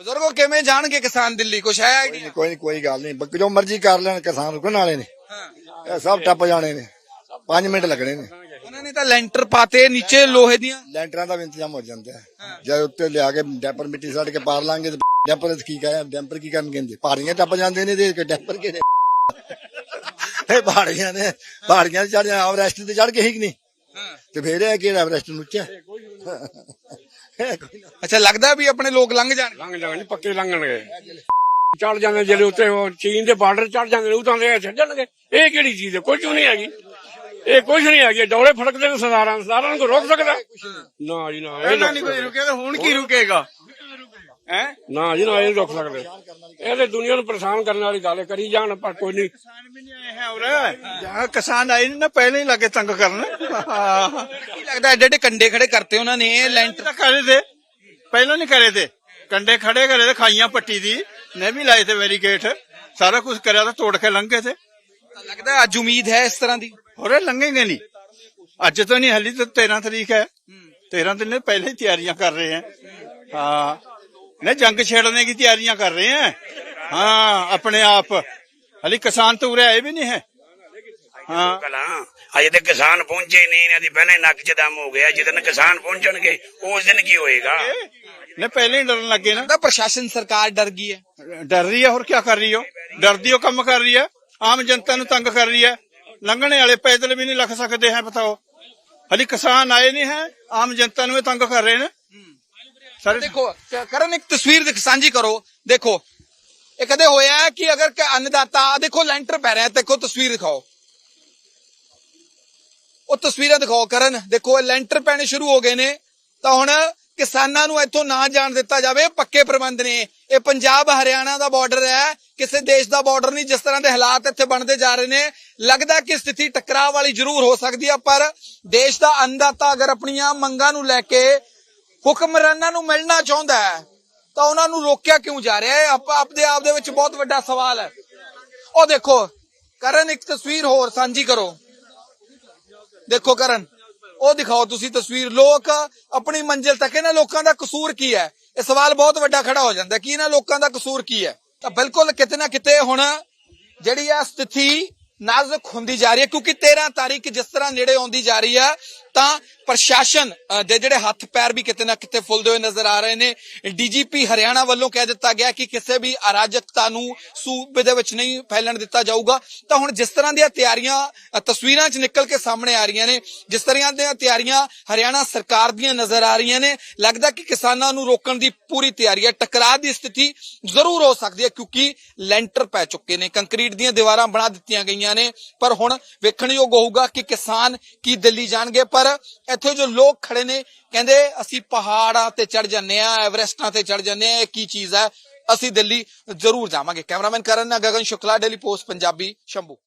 ਬਜ਼ੁਰਗੋ ਕਿਵੇਂ ਜਾਣਗੇ ਕਿਸਾਨ ਦਿੱਲੀ? ਕੁਛ ਹੈ ਆਈਡੀਆ ਨਹੀਂ ਕੋਈ ਨਹੀਂ ਕੋਈ ਗੱਲ ਨਹੀਂ। ਬੱਕ ਜੋ ਮਰਜ਼ੀ ਕਰ ਲੈਣ ਕਿਸਾਨ ਰੁਕਣ ਵਾਲੇ ਨੇ। ਹਾਂ। ਇਹ ਸਭ ਟੱਪ ਜਾਣੇ ਨੇ। 5 ਮਿੰਟ ਲੱਗਣੇ ਨੇ। ਉਹਨਾਂ ਨੇ ਤਾਂ ਲੈਂਟਰ ਪਾਤੇ ਨੀਚੇ ਲੋਹੇ ਦੀਆਂ। ਲੈਂਟਰਾਂ ਦਾ ਵੀ ਇੰਤਜ਼ਾਮ ਹੋ ਜਾਂਦਾ ਹੈ। ਜਦ ਉੱਤੇ ਲਿਆ ਕੇ ਡੈਪਰ ਮਿੱਟੀ ਸੱਟ ਕੇ ਪਾਰ ਲਾਂਗੇ ਤੇ ਡੈਪਰ ਕੀ ਕਹੇ ਡੈਂਪਰ ਕੀ ਕਰਨ ਕਹਿੰਦੇ? ਪਹਾੜੀਆਂ ਟੱਪ ਜਾਂਦੇ ਨੇ ਤੇ ਡੈਪਰ ਕਿਹੜੇ ਇਹ ਪਹਾੜੀਆਂ ਨੇ ਪਹਾੜੀਆਂ ਚੜ ਜਾ ਐਵਰੈਸਟ ਤੇ ਚੜ ਕੇ ਹੀ ਕਿ ਨਹੀਂ? ਤੇ ਫੇਰ ਇਹ ਕਿਹੜਾ ਐਵਰੈਸਟ ਨੂੰ ਉੱਚਾ। ਅੱਛਾ ਲੱਗਦਾ ਵੀ ਆਪਣੇ ਲੋਕ ਲੰਘ ਜਾਣਗੇ ਲੰਘ ਜਾਣਗੇ ਪੱਕੇ ਲੰਘਣਗੇ। ਚੜ ਜਾਂਦੇ ਜਿਹੜੇ ਉੱਤੇ ਉਹ ਚੀਨ ਦੇ ਬਾਰਡਰ ਚੜ ਜਾਂਦੇ ਤਾਂ ਦੇ ਛੱਡਣਗੇ। ਇਹ ਕਿਹੜੀ ਚੀਜ਼ ਹੈ? ਕੁਝ ਨਹੀਂ ਹੈਗੀ। ਇਹ ਕੁਝ ਨਹੀਂ ਹੈਗੀ। ਡੋਲੇ ਫੜਕਦੇ ਨੇ ਸਰਦਾਰਾਂ ਸਰਦਾਰਾਂ ਨੂੰ ਕੋਈ ਰੋਕ ਸਕਦਾ? ਨਾ ਜੀ ਨਾ ਇਹ ਪਹਿਲਾਂ ਨਹੀਂ ਕੋਈ ਰੁਕਿਆ ਤਾਂ ਹੁਣ ਕੀ ਰੁਕੇਗਾ? ਹੈ? ਨਾ ਜੀ ਨਾ ਇਹ ਰੁਕ ਸਕਦੇ। ਇਹ ਤੇ ਦੁਨੀਆ ਨੂੰ ਪਰੇਸ਼ਾਨ ਕਰਨ ਵਾਲੀ ਗੱਲ ਕਰੀ ਜਾਣ ਪਰ ਕੋਈ ਨਹੀਂ। ਕਿਸਾਨ ਵੀ ਨਹੀਂ ਆਏ ਹੈ ਜਹਾਂ ਕਿਸਾਨ ਆਏ ਨੇ ਨਾ ਪਹਿਲਾਂ ਹੀ ਲੱਗੇ ਤੰਗ ਕਰਨ। ਲੱਗਦਾ ਐਡੇ ਐਡੇ ਕੰਡੇ ਖੜੇ ਕਰਤੇ ਉਹਨਾਂ ਨੇ ਲੈਂਟਰ ਤਾਂ ਕਰੇ ਤੇ ਪਹਿਲਾਂ ਨਹੀਂ ਕਰੇ ਤੇ ਕੰਡੇ ਖੜੇ ਕਰੇ ਤੇ ਖਾਈਆਂ ਪੱਟੀ ਦੀ। ਨੇ ਵੀ ਲਾਏ ਤੇ ਵੈਰੀਗੇਟ ਸਾਰਾ ਕੁਝ ਕਰਿਆ ਤਾਂ ਤੋੜ ਕੇ ਲੰਘ ਤੇ ਲੱਗਦਾ ਅੱਜ ਉਮੀਦ ਹੈ ਇਸ ਤਰ੍ਹਾਂ ਦੀ? ਹੋਰ ਲੰਘੇਗੇ ਨਹੀਂ। ਅੱਜ ਤੋਂ ਨਹੀਂ ਹਲੀ ਤਾਂ 13 ਤਰੀਕ ਹੈ। 13 ਦਿਨ ਪਹਿਲੇ ਹੀ ਤਿਆਰੀਆਂ ਕਰ ਰਹੇ ਹਾਂ। ਹਾਂ। ਨਹੀਂ ਜੰਗ ਛੇੜਨੇ ਦੀ ਤਿਆਰੀਆਂ ਕਰ ਰਹੇ ਆ ਹਾਂ ਆਪਣੇ ਆਪ। ਹਲੀ ਕਿਸਾਨ ਤਾਂ ਆਏ ਵੀ ਨਹੀਂ ਹੈ? ਹਾਂ। ਕਲਾਂ। ਤੇ ਕਿਸਾਨ ਪਹੁੰਚੇ ਨਹੀਂ ਇਹਨਾਂ ਦੀ ਪਹਿਲਾਂ ਹੀ ਨੱਕ 'ਚ ਦਮ ਹੋ ਗਿਆ। ਜਦੋਂ ਕਿਸਾਨ ਪਹੁੰਚਣਗੇ ਉਸ ਦਿਨ ਕੀ ਹੋਏਗਾ? ਨੇ ਪਹਿਲੇ ਹੀ ਡਰਨ ਲੱਗੇ ਨਾ। ਤਾਂ ਪ੍ਰਸ਼ਾਸਨ ਸਰਕਾਰ ਡਰ ਗਈ ਹੈ। ਡਰ ਰਹੀ ਹੈ ਹੋਰ ਕੀ ਕਰ ਰਹੀ ਹੋ ਡਰਦੀ ਹੋ ਕੰਮ ਕਰ ਰਹੀ ਹੈ। ਆਮ ਜਨਤਾ ਨੂੰ ਤੰਗ ਕਰ ਰਹੀ ਹੈ। ਲੰਘਣੇ ਵਾਲੇ ਪੈਦਲ ਵੀ ਨਹੀਂ ਲੱਖ ਸਕਦੇ ਹੈ ਬਤਾਓ। ਹਲੀ ਕਿਸਾਨ ਆਏ ਨਹੀਂ ਹੈ? ਆਮ ਜਨਤਾ ਨੂੰ ਇਹ ਤੰਗ ਕਰ ਰਹੇ ਨੇ। ਸਰ ਦੇਖੋ ਕਰਨ ਇੱਕ ਤਸਵੀਰ ਦਿਖ ਸਾਂਝੀ ਕਰੋ। ਦੇਖੋ ਇਹ ਕਦੇ ਹੋਇਆ ਕਿ ਅਗਰ ਅੰਨਦਾਤਾ ਦੇਖੋ ਲੈਂਟਰ ਪੈ ਰਿਹਾ ਦੇਖੋ ਤਸਵੀਰ ਦਿਖਾਓ। ਉਹ ਤਸਵੀਰਾਂ ਦਿਖਾਓ ਕਰਨ। ਦੇਖੋ, ਇਹ ਲੈਂਟਰ ਪੈਣੇ ਸ਼ੁਰੂ ਹੋ ਗਏ ਨੇ। ਤਾਂ ਹੁਣ ਕਿਸਾਨਾਂ ਨੂੰ ਇੱਥੋਂ ਨਾ ਜਾਣ ਦਿੱਤਾ ਜਾਵੇ। ਪੱਕੇ ਪ੍ਰਬੰਧ ਨੇ। ਇਹ ਪੰਜਾਬ ਹਰਿਆਣਾ ਦਾ ਬਾਰਡਰ ਹੈ। ਕਿਸੇ ਦੇਸ਼ ਦਾ ਬਾਰਡਰ ਨਹੀਂ। ਜਿਸ ਤਰ੍ਹਾਂ ਦੇ ਹਾਲਾਤ ਇੱਥੇ ਬਣਦੇ ਜਾ ਰਹੇ ਨੇ। ਲੱਗਦਾ ਕਿ ਸਥਿਤੀ ਟਕਰਾਅ ਵਾਲੀ ਜ਼ਰੂਰ ਹੋ ਸਕਦੀ ਹੈ ਪਰ ਦੇਸ਼ ਦਾ ਅੰਨਦਾਤਾ ਅਗਰ ਆਪਣੀਆਂ ਮੰਗਾਂ ਨੂੰ ਲੈ ਕੇ ਹੁਕਮਰਾਨਾਂ ਨੂੰ ਮਿਲਣਾ ਚਾਹੁੰਦਾ ਹੈ, ਤਾਂ ਉਹਨਾਂ ਨੂੰ ਰੋਕਿਆ ਕਿਉਂ ਜਾ ਰਿਹਾ ਹੈ? ਆਪ ਆਪਦੇ ਆਪ ਦੇ ਵਿੱਚ ਬਹੁਤ ਵੱਡਾ ਸਵਾਲ ਹੈ। ਉਹ ਦੇਖੋ, ਕਰਨ ਇੱਕ ਤਸਵੀਰ ਹੋਰ ਸਾਂਝੀ ਕਰੋ। ਦੇਖੋ ਕਰਨ, ਉਹ ਦਿਖਾਓ ਤੁਸੀਂ ਤਸਵੀਰ। ਲੋਕ ਆਪਣੀ ਮੰਜ਼ਿਲ ਤੱਕ ਇਹਨਾਂ ਲੋਕਾਂ ਦਾ ਕਸੂਰ ਕੀ ਹੈ? ਇਹ ਸਵਾਲ ਬਹੁਤ ਵੱਡਾ ਖੜਾ ਹੋ ਜਾਂਦਾ ਕਿ ਇਹਨਾਂ ਲੋਕਾਂ ਦਾ ਕਸੂਰ ਕੀ ਹੈ? ਤਾਂ ਬਿਲਕੁਲ ਕਿਤੇ ਨਾ ਕਿਤੇ ਹੁਣ ਜਿਹੜੀ ਆ ਸਥਿਤੀ ਨਾਜ਼ੁਕ ਹੁੰਦੀ ਜਾ ਰਹੀ ਹੈ, ਕਿਉਂਕਿ 13 ਤਾਰੀਖ ਜਿਸ ਤਰ੍ਹਾਂ ਨੇੜੇ ਆਉਂਦੀ ਜਾ ਰਹੀ ਹੈ ਤਾਂ ਪ੍ਰਸ਼ਾਸਨ ਦੇ ਜਿਹੜੇ ਹੱਥ ਪੈਰ ਵੀ ਕਿਤੇ ਨਾ ਕਿਤੇ ਫੁੱਲਦੇ ਹੋਏ ਨਜ਼ਰ ਆ ਰਹੇ ਨੇ। ਡੀਜੀਪੀ ਹਰਿਆਣਾ ਵੱਲੋਂ ਕਹਿ ਦਿੱਤਾ ਗਿਆ ਕਿ ਕਿਸੇ ਵੀ ਅਰਾਜਕਤਾ ਨੂੰ ਸੂਬੇ ਦੇ ਵਿੱਚ ਨਹੀਂ ਫੈਲਣ ਦਿੱਤਾ ਜਾਊਗਾ। ਤਾਂ ਹੁਣ ਜਿਸ ਤਰ੍ਹਾਂ ਦੀਆਂ ਤਿਆਰੀਆਂ ਤਸਵੀਰਾਂ 'ਚ ਨਿਕਲ ਕੇ ਸਾਹਮਣੇ ਆ ਰਹੀਆਂ ਨੇ, ਜਿਸ ਤਰ੍ਹਾਂ ਦੀਆਂ ਤਿਆਰੀਆਂ ਹਰਿਆਣਾ ਸਰਕਾਰ ਦੀਆਂ ਨਜ਼ਰ ਆ ਰਹੀਆਂ ਨੇ, ਲੱਗਦਾ ਕਿ ਕਿਸਾਨਾਂ ਨੂੰ ਰੋਕਣ ਦੀ ਪੂਰੀ ਤਿਆਰੀ ਹੈ। ਟਕਰਾਅ ਦੀ ਸਥਿਤੀ ਜ਼ਰੂਰ ਹੋ ਸਕਦੀ ਹੈ ਕਿਉਂਕਿ ਲੈਂਟਰ ਪੈ ਚੁੱਕੇ ਨੇ। ਕੰਕਰੀਟ ਦੀਆਂ ਦੀਵਾਰਾਂ ਬਣਾ ਦਿੱਤੀਆਂ ਗਈਆਂ ਨੇ। ਪਰ ਹੁਣ ਵੇਖਣਯੋਗ ਹੋਊਗਾ ਕਿ ਕਿਸਾਨ ਕੀ ਦਿੱਲੀ ਜਾਣਗੇ। ਪਰ ਇੱਥੇ ਜੋ ਲੋਕ ਖੜੇ ਨੇ, ਕਹਿੰਦੇ ਅਸੀਂ ਪਹਾੜਾਂ ਤੇ ਚੜ ਜੰਨੇ ਆ ਐਵਰੈਸਟਾਂ ਤੇ ਚੜ ਜੰਨੇ ਆ ਇਹ ਕੀ ਚੀਜ਼ ਹੈ? ਅਸੀਂ ਦਿੱਲੀ ਜ਼ਰੂਰ ਜਾਵਾਂਗੇ। ਕੈਮਰਾਮੈਨ ਕਰਨ ਨਾਲ ਗਗਨ ਸ਼ੁਕਲਾ, ਡੇਲੀ ਪੋਸਟ, ਪੰਜਾਬੀ ਸ਼ੰਭੂ।